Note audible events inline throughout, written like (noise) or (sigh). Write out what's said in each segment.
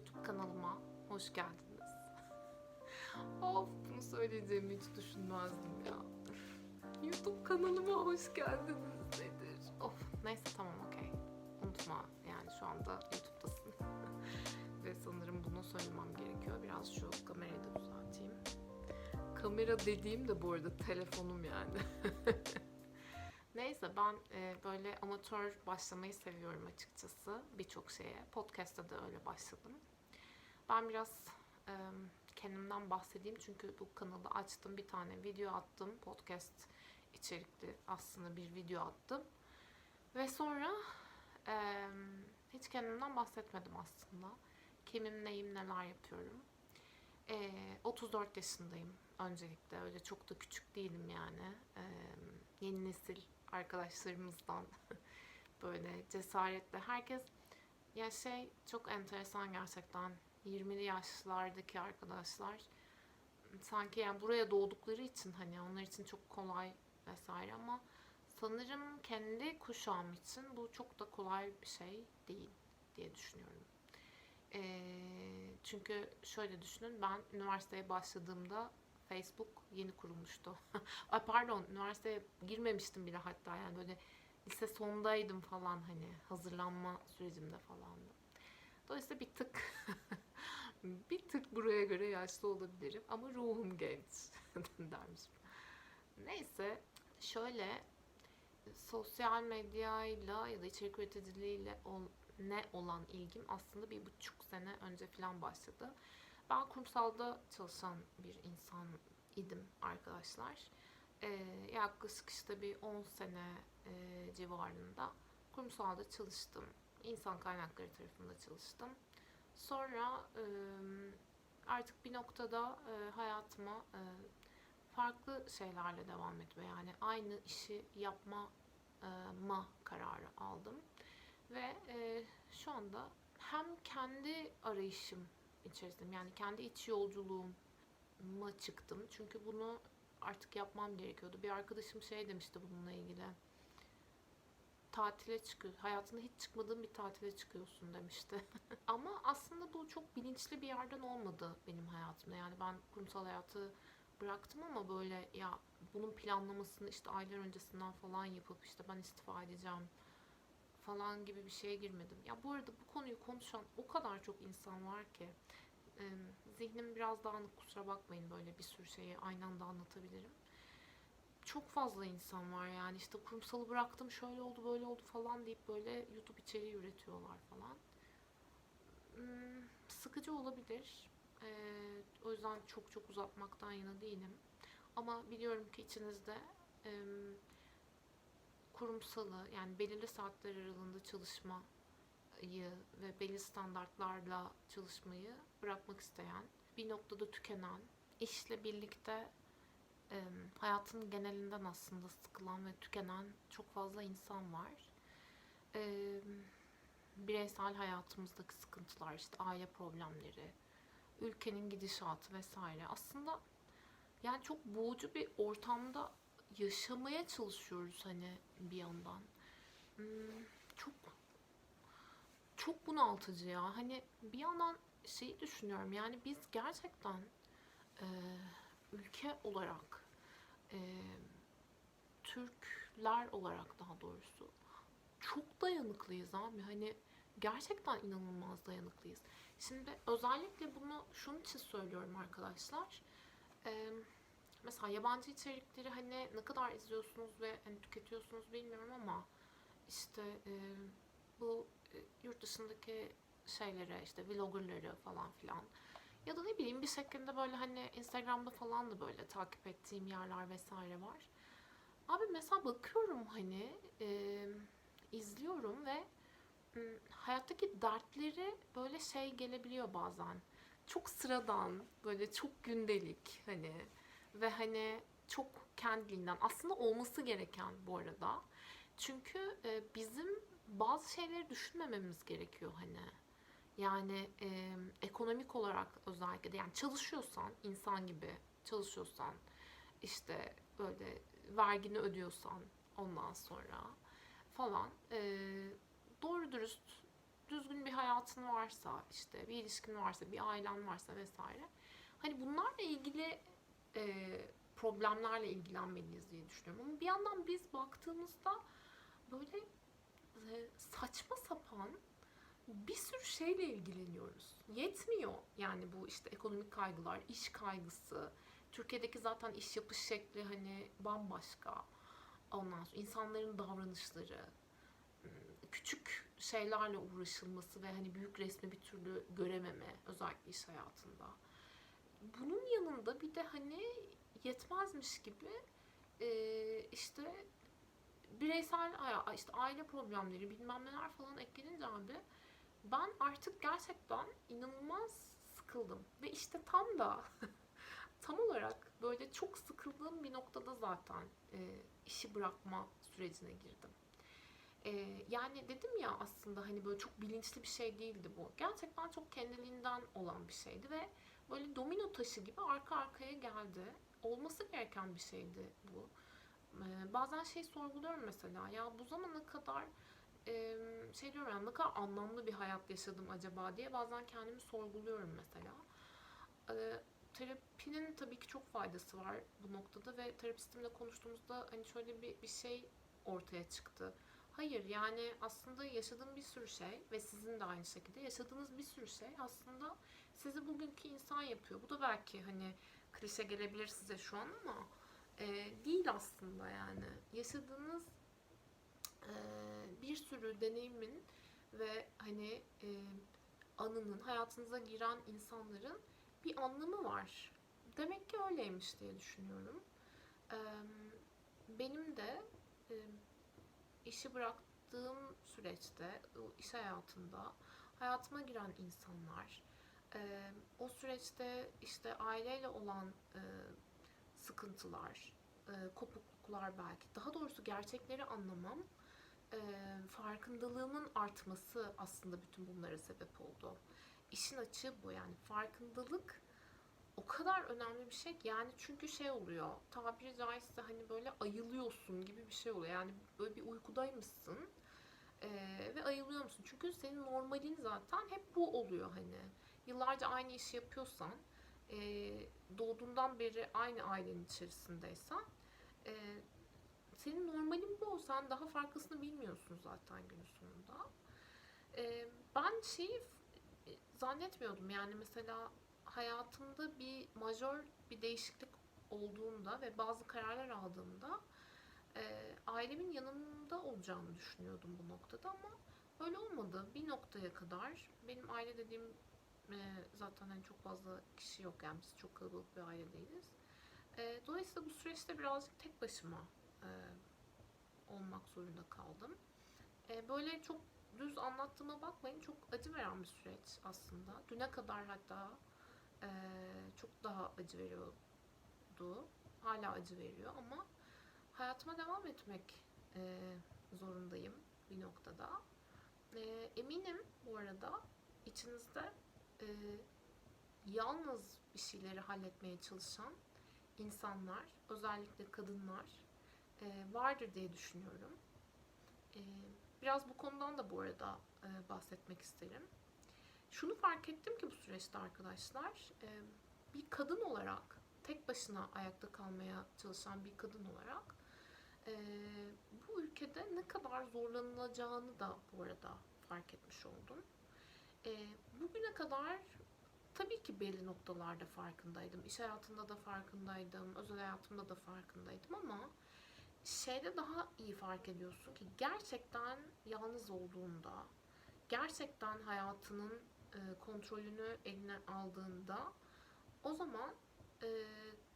YouTube kanalıma hoş geldiniz. (laughs) of bunu söyleyeceğimi hiç düşünmezdim ya. YouTube kanalıma hoş geldiniz nedir? Of neyse tamam okey. Unutma yani şu anda YouTube'dasın. (laughs) Ve sanırım bunu söylemem gerekiyor. Biraz şu kamerayı da düzelteyim. Kamera dediğim de bu arada telefonum yani. (laughs) Neyse ben e, böyle amatör başlamayı seviyorum açıkçası birçok şeye. Podcast'ta da öyle başladım. Ben biraz e, kendimden bahsedeyim çünkü bu kanalı açtım bir tane video attım. Podcast içerikli aslında bir video attım. Ve sonra e, hiç kendimden bahsetmedim aslında. Kimim, neyim, neler yapıyorum. E, 34 yaşındayım öncelikle. Öyle çok da küçük değilim yani. E, yeni nesil arkadaşlarımızdan (laughs) böyle cesaretle herkes ya şey çok enteresan gerçekten 20'li yaşlardaki arkadaşlar sanki yani buraya doğdukları için hani onlar için çok kolay vesaire ama sanırım kendi kuşağım için bu çok da kolay bir şey değil diye düşünüyorum. Ee, çünkü şöyle düşünün ben üniversiteye başladığımda Facebook yeni kurulmuştu. (laughs) Ay pardon üniversiteye girmemiştim bile hatta yani böyle lise sondaydım falan hani hazırlanma sürecimde falandı. Dolayısıyla bir tık (laughs) bir tık buraya göre yaşlı olabilirim ama ruhum genç (laughs) dermişim. Neyse şöyle sosyal medyayla ya da içerik üreticiliğiyle ol, ne olan ilgim aslında bir buçuk sene önce falan başladı. Ben kurumsalda çalışan bir insan idim arkadaşlar. Ee, yaklaşık işte bir 10 sene e, civarında kurumsalda çalıştım. İnsan kaynakları tarafında çalıştım. Sonra e, artık bir noktada e, hayatıma e, farklı şeylerle devam etme yani aynı işi yapma e, ma kararı aldım. Ve e, şu anda hem kendi arayışım içerisindeyim. Yani kendi iç yolculuğuma çıktım. Çünkü bunu artık yapmam gerekiyordu. Bir arkadaşım şey demişti bununla ilgili. Tatile çıkıyor. Hayatında hiç çıkmadığın bir tatile çıkıyorsun demişti. (laughs) Ama aslında bu çok bilinçli bir yerden olmadı benim hayatımda. Yani ben kurumsal hayatı bıraktım ama böyle ya bunun planlamasını işte aylar öncesinden falan yapıp işte ben istifa edeceğim falan gibi bir şeye girmedim. Ya bu arada bu konuyu konuşan o kadar çok insan var ki e, zihnim biraz dağınık kusura bakmayın böyle bir sürü şeyi aynı anda anlatabilirim. Çok fazla insan var yani işte kurumsalı bıraktım şöyle oldu böyle oldu falan deyip böyle YouTube içeriği üretiyorlar falan. Hmm, sıkıcı olabilir. E, o yüzden çok çok uzatmaktan yana değilim. Ama biliyorum ki içinizde e, kurumsalı yani belirli saatler aralığında çalışmayı ve belli standartlarla çalışmayı bırakmak isteyen, bir noktada tükenen, işle birlikte hayatın genelinden aslında sıkılan ve tükenen çok fazla insan var. Bireysel hayatımızdaki sıkıntılar, işte aile problemleri, ülkenin gidişatı vesaire. Aslında yani çok boğucu bir ortamda yaşamaya çalışıyoruz hani bir yandan. Hmm, çok çok bunaltıcı ya. Hani bir yandan şeyi düşünüyorum yani biz gerçekten e, ülke olarak e, Türkler olarak daha doğrusu çok dayanıklıyız abi. Hani gerçekten inanılmaz dayanıklıyız. Şimdi özellikle bunu şunun için söylüyorum arkadaşlar. Eee mesela yabancı içerikleri hani ne kadar izliyorsunuz ve hani tüketiyorsunuz bilmiyorum ama işte e, bu e, yurt dışındaki şeylere işte vloggerları falan filan ya da ne bileyim bir şekilde böyle hani Instagram'da falan da böyle takip ettiğim yerler vesaire var. Abi mesela bakıyorum hani e, izliyorum ve m, hayattaki dertleri böyle şey gelebiliyor bazen. Çok sıradan, böyle çok gündelik hani ve hani çok kendiliğinden aslında olması gereken bu arada. Çünkü e, bizim bazı şeyleri düşünmememiz gerekiyor hani. Yani e, ekonomik olarak özellikle de yani çalışıyorsan insan gibi çalışıyorsan işte böyle vergini ödüyorsan ondan sonra falan e, doğru dürüst düzgün bir hayat hayatın varsa, işte bir ilişkin varsa, bir ailen varsa vesaire. Hani bunlarla ilgili e, problemlerle ilgilenmeliyiz diye düşünüyorum. Ama bir yandan biz baktığımızda böyle e, saçma sapan bir sürü şeyle ilgileniyoruz. Yetmiyor yani bu işte ekonomik kaygılar, iş kaygısı. Türkiye'deki zaten iş yapış şekli hani bambaşka. Ondan sonra insanların davranışları, küçük şeylerle uğraşılması ve hani büyük resmi bir türlü görememe özellikle iş hayatında. Bunun yanında bir de hani yetmezmiş gibi işte bireysel işte aile problemleri bilmem neler falan eklenince abi ben artık gerçekten inanılmaz sıkıldım. Ve işte tam da (laughs) tam olarak böyle çok sıkıldığım bir noktada zaten e, işi bırakma sürecine girdim. E, yani dedim ya aslında hani böyle çok bilinçli bir şey değildi bu. Gerçekten çok kendiliğinden olan bir şeydi ve böyle domino taşı gibi arka arkaya geldi. Olması gereken bir şeydi bu. E, bazen şey sorguluyorum mesela ya bu zamana kadar e, şey diyorum yani ne kadar anlamlı bir hayat yaşadım acaba diye bazen kendimi sorguluyorum mesela. E, terapinin tabii ki çok faydası var bu noktada ve terapistimle konuştuğumuzda hani şöyle bir, bir şey ortaya çıktı. Hayır yani aslında yaşadığım bir sürü şey ve sizin de aynı şekilde yaşadığınız bir sürü şey aslında sizi bugünkü insan yapıyor. Bu da belki hani klişe gelebilir size şu an ama e, değil aslında yani. Yaşadığınız e, bir sürü deneyimin ve hani e, anının hayatınıza giren insanların bir anlamı var. Demek ki öyleymiş diye düşünüyorum. E, benim de e, işi bıraktığım süreçte, iş hayatında hayatıma giren insanlar, e, o süreçte işte aileyle olan e, sıkıntılar, e, kopukluklar belki, daha doğrusu gerçekleri anlamam, e, farkındalığımın artması aslında bütün bunlara sebep oldu. İşin açığı bu yani. Farkındalık o kadar önemli bir şey ki yani çünkü şey oluyor tabiri caizse hani böyle ayılıyorsun gibi bir şey oluyor. Yani böyle bir uykudaymışsın ee, ve ayılıyor musun? Çünkü senin normalin zaten hep bu oluyor hani yıllarca aynı işi yapıyorsan e, doğduğundan beri aynı ailenin içerisindeysen e, senin normalin bu. Sen daha farklısını bilmiyorsun zaten günün sonunda. E, ben şeyi zannetmiyordum. Yani mesela hayatımda bir majör bir değişiklik olduğunda ve bazı kararlar aldığımda e, ailemin yanımda olacağını düşünüyordum bu noktada ama öyle olmadı. Bir noktaya kadar benim aile dediğim e, zaten hani çok fazla kişi yok yani biz çok kalabalık bir aile değiliz. Dolayısıyla bu süreçte birazcık tek başıma olmak zorunda kaldım. Böyle çok düz anlattığıma bakmayın çok acı veren bir süreç aslında. Düne kadar hatta çok daha acı veriyordu. Hala acı veriyor ama hayatıma devam etmek zorundayım bir noktada. Eminim bu arada içinizde e, yalnız bir şeyleri halletmeye çalışan insanlar, özellikle kadınlar e, vardır diye düşünüyorum. E, biraz bu konudan da bu arada e, bahsetmek isterim. Şunu fark ettim ki bu süreçte arkadaşlar, e, bir kadın olarak, tek başına ayakta kalmaya çalışan bir kadın olarak e, bu ülkede ne kadar zorlanılacağını da bu arada fark etmiş oldum. E, bugüne kadar tabii ki belli noktalarda farkındaydım. İş hayatında da farkındaydım, özel hayatımda da farkındaydım ama şeyde daha iyi fark ediyorsun ki gerçekten yalnız olduğunda, gerçekten hayatının e, kontrolünü eline aldığında o zaman e,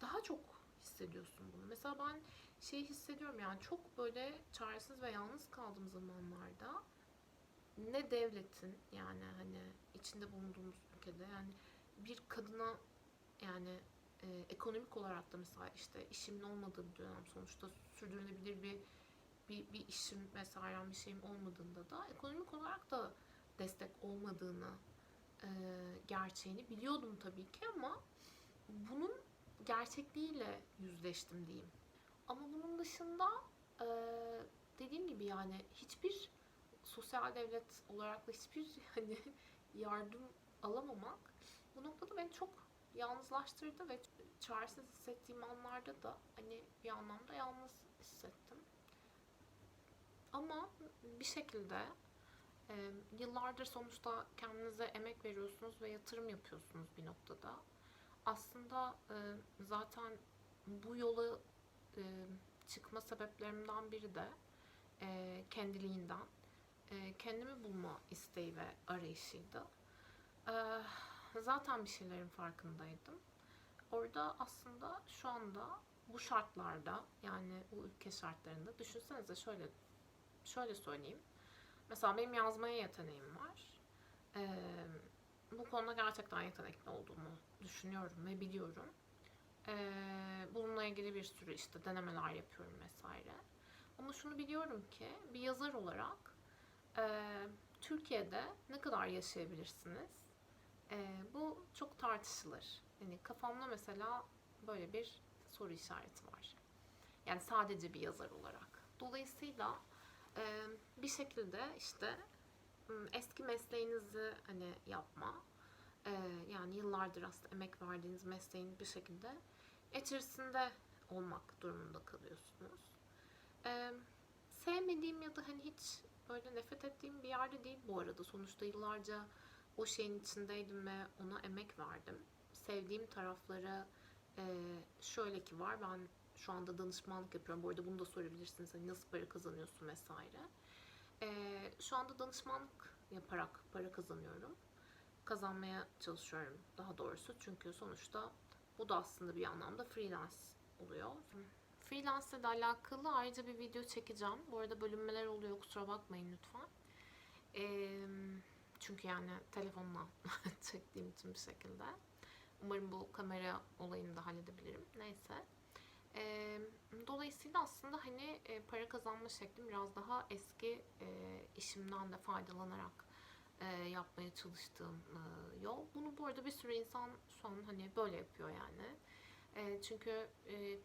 daha çok hissediyorsun bunu. Mesela ben şey hissediyorum yani çok böyle çaresiz ve yalnız kaldığım zamanlarda ne devletin yani hani içinde bulunduğumuz ülkede yani bir kadına yani e, ekonomik olarak da mesela işte işimin olmadığı bir dönem sonuçta sürdürülebilir bir bir, bir işim vesaire bir şeyim olmadığında da ekonomik olarak da destek olmadığını e, gerçeğini biliyordum tabii ki ama bunun gerçekliğiyle yüzleştim diyeyim. Ama bunun dışında e, dediğim gibi yani hiçbir sosyal devlet olarak da hiçbir (laughs) hani yardım alamamak bu noktada beni çok yalnızlaştırdı ve çaresiz hissettiğim anlarda da hani bir anlamda yalnız hissettim. Ama bir şekilde e, yıllardır sonuçta kendinize emek veriyorsunuz ve yatırım yapıyorsunuz bir noktada. Aslında e, zaten bu yola e, çıkma sebeplerimden biri de e, kendiliğinden e, kendimi bulma isteği ve arayışıydı. E, zaten bir şeylerin farkındaydım. Orada aslında şu anda bu şartlarda yani bu ülke şartlarında düşünsenize şöyle şöyle söyleyeyim. Mesela benim yazmaya yeteneğim var. Ee, bu konuda gerçekten yetenekli olduğumu düşünüyorum ve biliyorum. Ee, bununla ilgili bir sürü işte denemeler yapıyorum vesaire. Ama şunu biliyorum ki bir yazar olarak e, Türkiye'de ne kadar yaşayabilirsiniz? E, bu çok tartışılır. Yani kafamda mesela böyle bir soru işareti var. Yani sadece bir yazar olarak. Dolayısıyla e, bir şekilde işte eski mesleğinizi hani yapma, e, yani yıllardır aslında emek verdiğiniz mesleğin bir şekilde içerisinde olmak durumunda kalıyorsunuz. E, sevmediğim ya da hani hiç böyle nefret ettiğim bir yerde değil bu arada. Sonuçta yıllarca o şeyin içindeydim ve ona emek verdim. Sevdiğim tarafları e, şöyle ki var. Ben şu anda danışmanlık yapıyorum. Bu arada bunu da sorabilirsiniz. Hani nasıl para kazanıyorsun vesaire. E, şu anda danışmanlık yaparak para kazanıyorum. Kazanmaya çalışıyorum daha doğrusu. Çünkü sonuçta bu da aslında bir anlamda freelance oluyor. Freelance ile alakalı ayrıca bir video çekeceğim. Bu arada bölünmeler oluyor kusura bakmayın lütfen. Ee, çünkü yani telefonla (laughs) çektiğim için bir şekilde. Umarım bu kamera olayını da halledebilirim. Neyse. Ee, dolayısıyla aslında hani para kazanma şeklim biraz daha eski e, işimden de faydalanarak e, yapmaya çalıştığım e, yol. Bunu bu arada bir sürü insan şu an hani böyle yapıyor yani. E, çünkü e,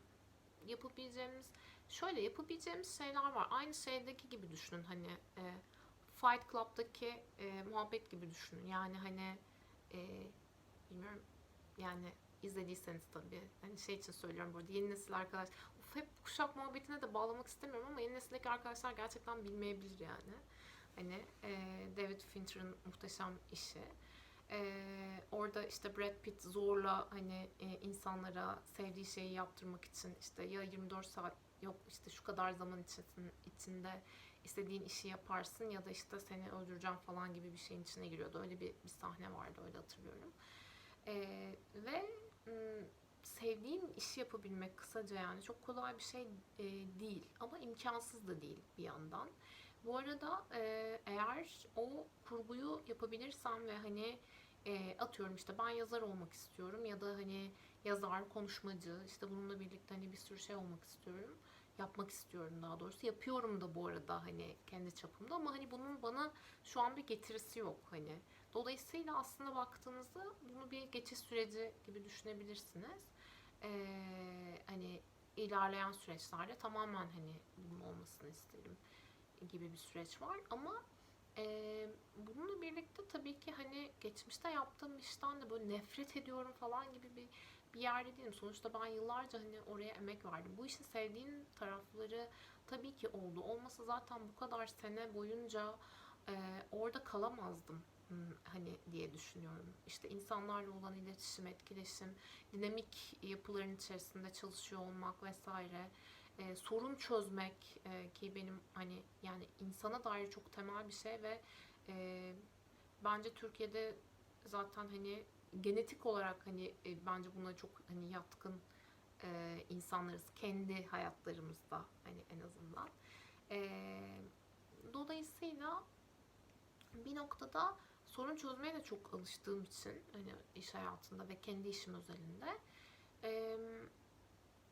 yapabileceğimiz şöyle yapabileceğimiz şeyler var. Aynı şeydeki gibi düşünün hani e, Fight Club'daki e, muhabbet gibi düşünün. Yani hani e, bilmiyorum yani izlediyseniz tabii. Hani şey için söylüyorum burada yeni nesil arkadaş. Of, hep kuşak muhabbetine de bağlamak istemiyorum ama yeni nesildeki arkadaşlar gerçekten bilmeyebilir yani. Hani e, David Fincher'ın muhteşem işi. Ee, orada işte Brad Pitt zorla hani e, insanlara sevdiği şeyi yaptırmak için işte ya 24 saat yok işte şu kadar zaman içinde istediğin işi yaparsın ya da işte seni öldüreceğim falan gibi bir şeyin içine giriyordu. Öyle bir, bir sahne vardı öyle hatırlıyorum. Ee, ve sevdiğin işi yapabilmek kısaca yani çok kolay bir şey e, değil ama imkansız da değil bir yandan. Bu arada e, eğer o kurguyu yapabilirsem ve hani e, atıyorum işte ben yazar olmak istiyorum ya da hani yazar, konuşmacı işte bununla birlikte hani bir sürü şey olmak istiyorum. Yapmak istiyorum daha doğrusu. Yapıyorum da bu arada hani kendi çapımda ama hani bunun bana şu an bir getirisi yok hani. Dolayısıyla aslında baktığınızda bunu bir geçiş süreci gibi düşünebilirsiniz. Ee, hani ilerleyen süreçlerde tamamen hani bunun olmasını isterim gibi bir süreç var ama e, bununla birlikte tabii ki hani geçmişte yaptığım işten de böyle nefret ediyorum falan gibi bir bir yerde değilim. Sonuçta ben yıllarca hani oraya emek verdim. Bu işin sevdiğim tarafları tabii ki oldu. Olmasa zaten bu kadar sene boyunca e, orada kalamazdım hani diye düşünüyorum. İşte insanlarla olan iletişim, etkileşim, dinamik yapıların içerisinde çalışıyor olmak vesaire e, sorun çözmek e, ki benim hani yani insana dair çok temel bir şey ve e, bence Türkiye'de zaten hani genetik olarak hani e, bence buna çok hani yatkın e, insanlarız kendi hayatlarımızda hani en azından. E, dolayısıyla bir noktada sorun çözmeye de çok alıştığım için hani iş hayatında ve kendi işim özelinde e,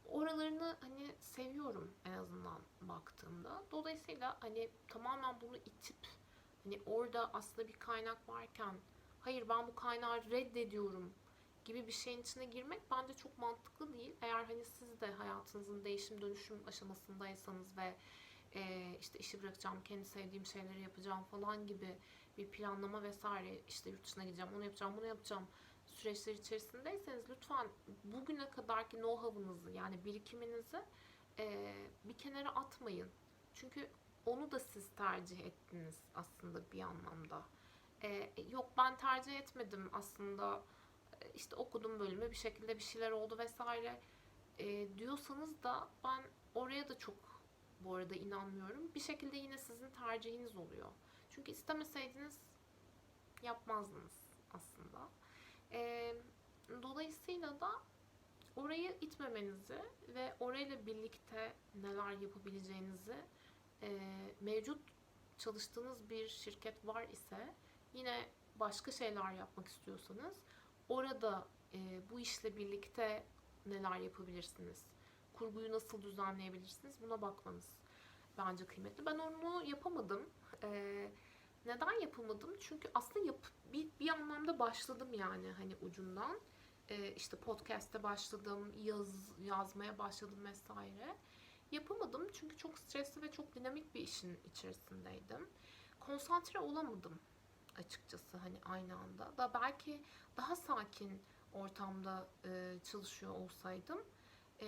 oralarını hani seviyorum en azından baktığımda. Dolayısıyla hani tamamen bunu itip hani orada aslında bir kaynak varken hayır ben bu kaynağı reddediyorum gibi bir şeyin içine girmek bence çok mantıklı değil. Eğer hani siz de hayatınızın değişim dönüşüm aşamasındaysanız ve e, işte işi bırakacağım, kendi sevdiğim şeyleri yapacağım falan gibi bir planlama vesaire işte yurt dışına gideceğim, onu yapacağım, bunu yapacağım süreçler içerisindeyseniz lütfen bugüne kadarki know-how'ınızı yani birikiminizi e, bir kenara atmayın. Çünkü onu da siz tercih ettiniz aslında bir anlamda. E, yok ben tercih etmedim aslında işte okudum bölümü bir şekilde bir şeyler oldu vesaire e, diyorsanız da ben oraya da çok bu arada inanmıyorum. Bir şekilde yine sizin tercihiniz oluyor. Çünkü istemeseydiniz yapmazdınız aslında. E, dolayısıyla da orayı itmemenizi ve orayla birlikte neler yapabileceğinizi e, mevcut çalıştığınız bir şirket var ise yine başka şeyler yapmak istiyorsanız orada e, bu işle birlikte neler yapabilirsiniz? Kurguyu nasıl düzenleyebilirsiniz? Buna bakmanız bence kıymetli. Ben onu yapamadım. Ee, neden yapamadım? Çünkü aslında yap, bir, bir anlamda başladım yani hani ucundan. Ee, işte podcast'te başladım, yaz, yazmaya başladım vesaire. Yapamadım çünkü çok stresli ve çok dinamik bir işin içerisindeydim. Konsantre olamadım açıkçası hani aynı anda. Da belki daha sakin ortamda e, çalışıyor olsaydım e,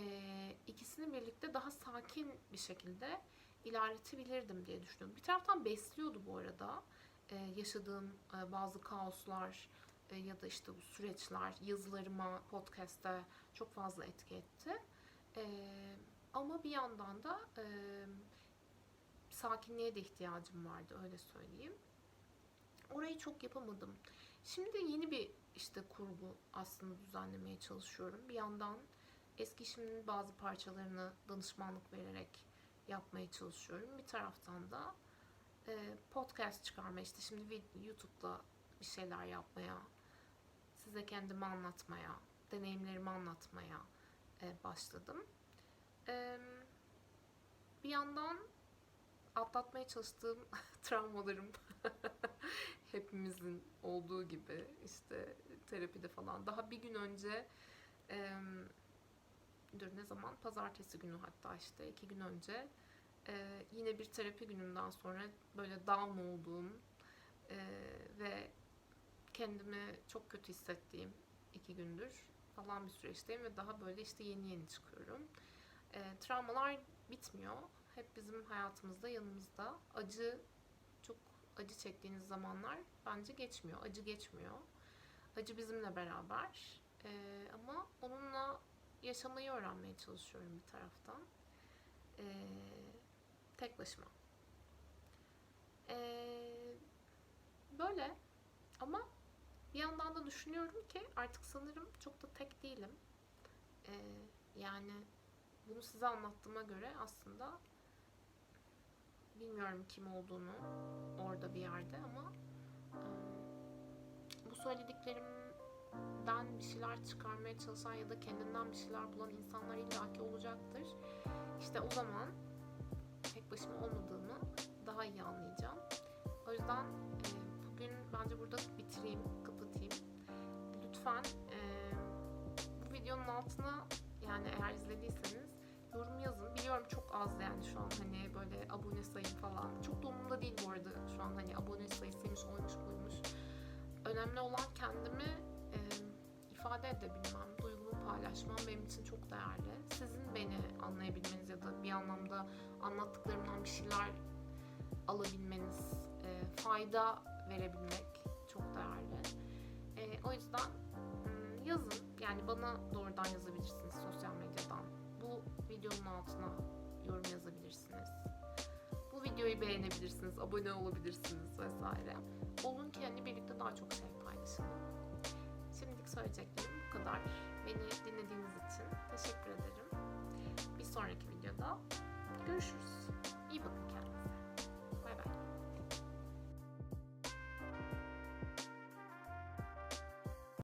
ikisini birlikte daha sakin bir şekilde ilerletebilirdim diye düşünüyorum. Bir taraftan besliyordu bu arada e, yaşadığım e, bazı kaoslar e, ya da işte bu süreçler yazılarıma, podcast'te çok fazla etki etti. E, ama bir yandan da e, sakinliğe de ihtiyacım vardı öyle söyleyeyim. Orayı çok yapamadım. Şimdi yeni bir işte kurgu aslında düzenlemeye çalışıyorum. Bir yandan eski işimin bazı parçalarını danışmanlık vererek yapmaya çalışıyorum. Bir taraftan da e, podcast çıkarmaya işte şimdi YouTube'da bir şeyler yapmaya, size kendimi anlatmaya, deneyimlerimi anlatmaya e, başladım. Bir yandan atlatmaya çalıştığım (laughs) travmalarım (laughs) hepimizin olduğu gibi işte terapide falan. Daha bir gün önce dur ne zaman? Pazartesi günü hatta işte iki gün önce e, yine bir terapi gününden sonra böyle down olduğum e, ve kendimi çok kötü hissettiğim iki gündür falan bir süreçteyim ve daha böyle işte yeni yeni çıkıyorum. E, travmalar bitmiyor. Hep bizim hayatımızda, yanımızda. Acı, çok acı çektiğiniz zamanlar bence geçmiyor. Acı geçmiyor. Acı bizimle beraber. E, ama onunla yaşamayı öğrenmeye çalışıyorum bir taraftan. E, tek başıma. E, böyle. Ama bir yandan da düşünüyorum ki artık sanırım çok da tek değilim. E, yani bunu size anlattığıma göre aslında bilmiyorum kim olduğunu orada bir yerde ama bu söylediklerimden bir şeyler çıkarmaya çalışan ya da kendinden bir şeyler bulan insanlar illaki olacaktır. İşte o zaman tek başıma olmadığımı daha iyi anlayacağım. O yüzden bugün bence burada bitireyim, kapatayım. Lütfen bu videonun altına yani eğer izlediyseniz yorum yazın. Biliyorum çok az yani şu an hani böyle abone sayım falan. Çok da değil bu arada şu an hani abone sayısıymış, oymuş, buymuş. Önemli olan kendimi e, ifade edebilmem, duygumu paylaşmam benim için çok değerli. Sizin beni anlayabilmeniz ya da bir anlamda anlattıklarımdan bir şeyler alabilmeniz, e, fayda verebilmek çok değerli. E, o yüzden yazın. Yani bana doğrudan yazabilirsiniz sosyal medyadan. Bu videonun altına yorum yazabilirsiniz. Bu videoyu beğenebilirsiniz, abone olabilirsiniz vesaire. Olun ki hani birlikte daha çok şey paylaşalım söyleyeceklerim bu kadar. Beni dinlediğiniz için teşekkür ederim. Bir sonraki videoda görüşürüz. İyi bakın.